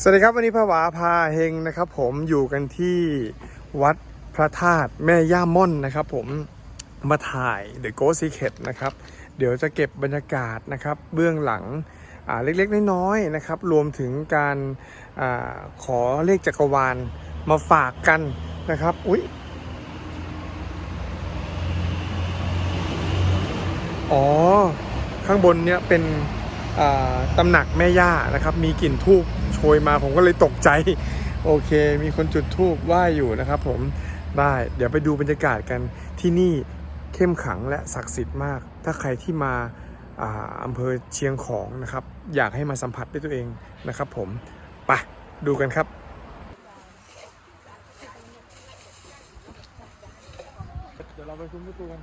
สวัสดีครับ วันนี้พระวาพาเฮงนะครับ ผมอยู่กันที่วัดพระธาตุแม่ย่าม่อนนะครับผมมาถ่าย The Ghost Secret นะครับ เดี๋ยวจะเก็บบรรยากาศนะครับ เบื้องหลังอ่าเล็กๆ น้อยๆนะครับ รวมถึงการอาขอเลขจักรวาลมาฝากกันนะครับอุ๊ยอ๋อ ข้างบนเนี่ยเป็นอ่าตำหนักแม่ย่านะครับ มีกลิ่นทูบ ยมาผมก็เลยตกใจ โอเค มีคนจุดทูบไหว้อยู่นะครับผมได้เดี๋ยวไปดูบรรยากาศกันที่นี่เข้มขังและศักดิ์สิทธิ์มาก ถ้าใครที่มาอาอำเภอเชียงของนะครับ อยากให้มาสัมผัสด้วยตัวเองนะครับผมไปดูกันครับเดี๋ยวเราไปซุ้มประตูกัน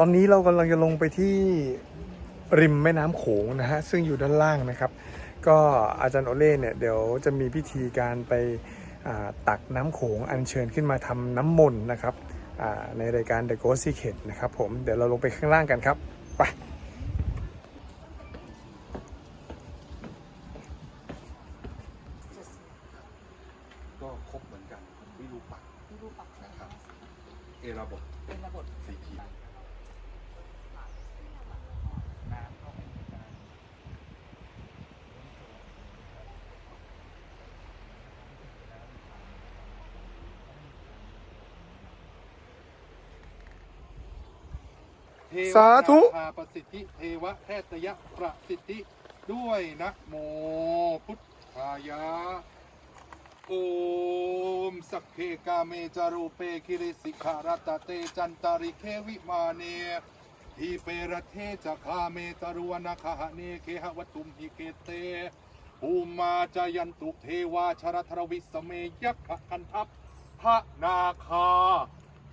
ตอนนี้เรากำลังจะลงไปที่ริมแม่น้ำโขงนะฮะซึ่งอยู่ด้านล่างนะครับ ก็อาจารย์โอเล่เนี่ยเดี๋ยวจะมีพิธีการไปอ่าตักน้ำโขงอัญเชิญขึ้นมาทำน้ำมนต์นะครับอ่าในรายการ The Ghost Secret นะครับผมเดี๋ยวเราลงไปข้างล่างกันครับไปก็ครบเหมือนกันวิรูปักษ์วิรูปักษ์นะครับ เอราบทเป็นระบบสีขีดส เทวนาคาประสิทธิเทวะแพทยประสิทธิ ด้วยนะโมพุทธายะ โอมสักเคกาเมจารูเปคิริสิขารตเตจันตาริเควิมาเนทีเปรเทจะคาเมตารุวนาคหะเนเคหวัตุมหิเกเตภูมาจายันตุเทวาชรทรวิสเมยักขะคันทัพพระนาคา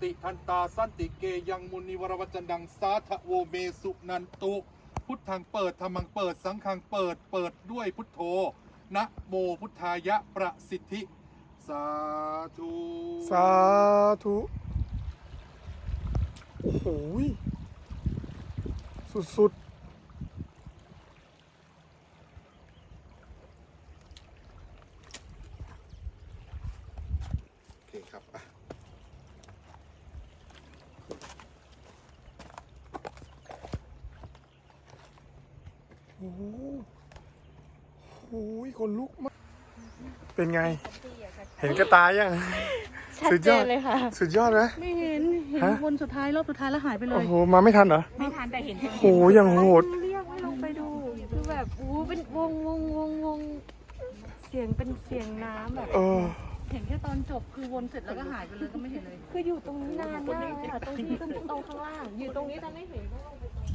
ติทันตาสันติเกยังมุนีวรวัจจันดังสาทโวเมสุนันตุพุทธังเปิดธรรมังเปิดสังฆังเปิดเปิดด้วยพุทโธนะโมพุทธายะประสิทธิ สาธุสาธุ โอ้โห สุดๆ โอเคครับอะ โอ้โหโอ้ยคนลุกมาก เป็นไง เห็นกระตายยัง ชัดสุดเจยอด นเลยค่ะ สุดยอดไหม ไม่เห็น เห็นฮะ วนสุดท้ายรอบสุดท้ายแล้วหายไปเลโอ้ย โห มาไม่ทันเหรอ ไม่ทันแต่เห็นโอ้โหยังโหด เรียกให้ลงไปดูคือแบบอู้เป็นวงวงวงวงเสียงเป็นเสียงน้ำแบบ เออ เห็นแค่ตอนจบคือวนเสร็จแล้วก็หายไปเลยก็ไม่เห็นเลย คืออยู่ตรงนี้นานมากเลยค่ะตรงที่ตรงตรงข้างล่าง อยู่ตรงนี้จะไม่เห็นว่าลงไปตรง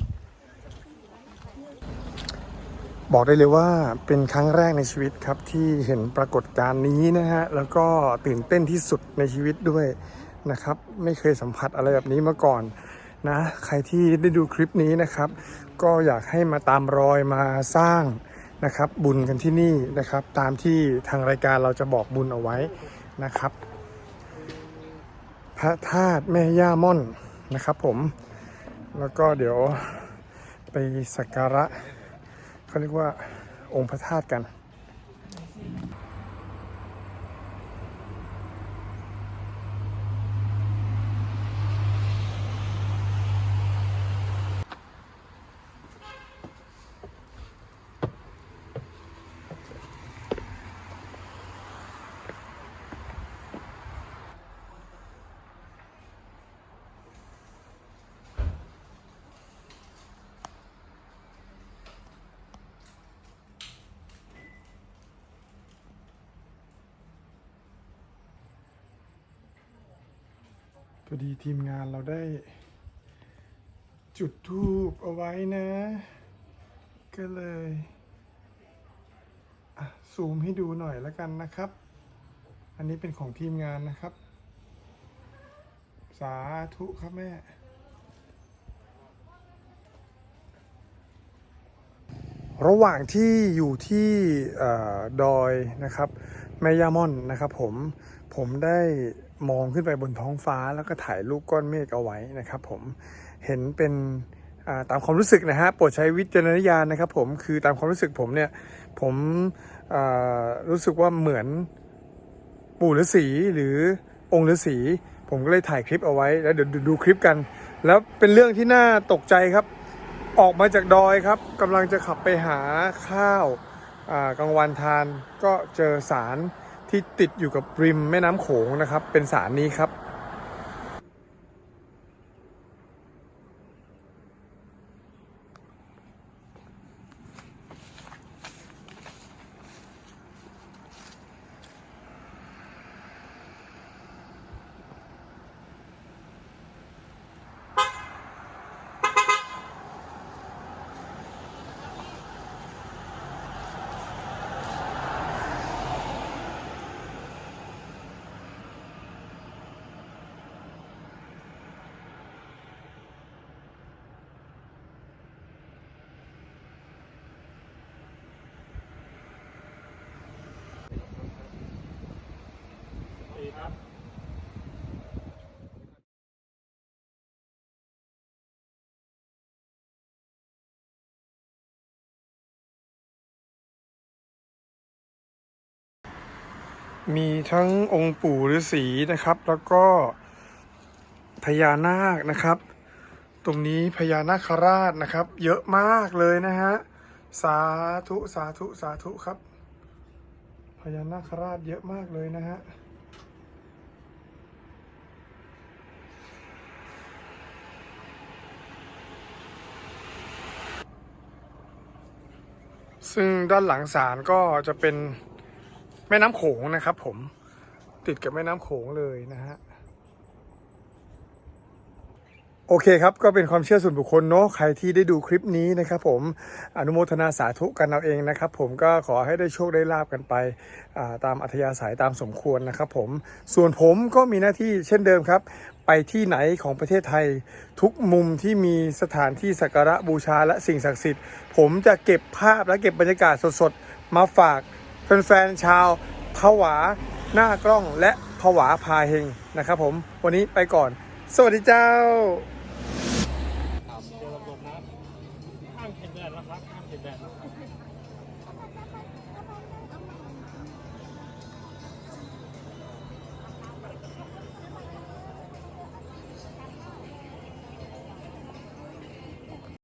บอกได้เลยว่าเป็นครั้งแรกในชีวิตครับที่เห็นปรากฏการณ์นี้นะฮะแล้วก็ตื่นเต้นที่สุดในชีวิตด้วยนะครับ ไม่เคยสัมผัสอะไรแบบนี้มาก่อนนะใครที่ได้ดูคลิปนี้นะครับ ก็อยากให้มาตามรอยมาสร้างนะครับ บุญกันที่นี่นะครับ ตามที่ทางรายการเราจะบอกบุญเอาไว้นะครับ พระธาตุแม่ย่าม่อนนะครับผม แล้วก็เดี๋ยวไปสักการะ เขาเรียกว่าองค์พระธาตุกัน พอดีทีมงานเราได้ จุดทูบเอาไว้นะ ก็เลยซูมให้ดูหน่อยแล้วกันนะครับ อันนี้เป็นของทีมงานนะครับ สาธุครับแม่ระหว่างที่อยู่ที่ออดอยนะครับแม่ย่ามอนนะครับผมผมได้ มองขึ้นไปบนท้องฟ้าแล้วก็ถ่ายรูปก้อนเมฆเอาไว้นะครับผมเห็นเป็นาตามความรู้สึกนะฮะโปรดใช้วิจารณญาณนะครับผมคือตามความรู้สึกผมเนี่ยผมรู้สึกว่าเหมือนปู่ฤาษีหรือองค์ฤาษีผมก็เลยถ่ายคลิปเอาไว้แล้วเดี๋ยวดูคลิปกัน แล้วเป็นเรื่องที่น่าตกใจครับ ออกมาจากดอยครับกำลังจะขับไปหาข้าวกลางวันทานก็เจอสาร ที่ติดอยู่กับริมแม่น้ำโขงนะครับ เป็นสารนี้ครับ มีทั้งองค์ปู่ฤาษีนะครับ แล้วก็พญานาคนะครับ ตรงนี้พญานาคราชนะครับ เยอะมากเลยนะฮะสาธุสาธุสาธุครับ พญานาคราชเยอะมากเลยนะฮะซึ่งด้านหลังศาลก็จะเป็น แม่น้ำโขงนะครับ ผมติดกับแม่น้ำโขงเลยนะฮะโอเคครับ ก็เป็นความเชื่อส่วนบุคคลเนาะใครที่ได้ดูคลิปนี้นะครับผมอนุโมทนาสาธุกันเอาเองนะครับผมก็ขอให้ได้โชคได้ลาบกันไปาตามอัธยาศัยตามสมควรนะครับผมส่วนผมก็มีหน้าที่เช่นเดิมครับ ไปที่ไหนของประเทศไทย ทุกมุมที่มีสถานที่สักการะบูชาและสิ่งศักดิ์สิทธิ์ ผมจะเก็บภาพและเก็บบรรยากาศสดๆ มาฝาก แฟนๆชาวผวาหน้ากล้องและผวาพาเฮงนะครับผมวันนี้ไปก่อน สวัสดีเจ้าห้ามเข็นแดดนะครับห้ามเข็นแดด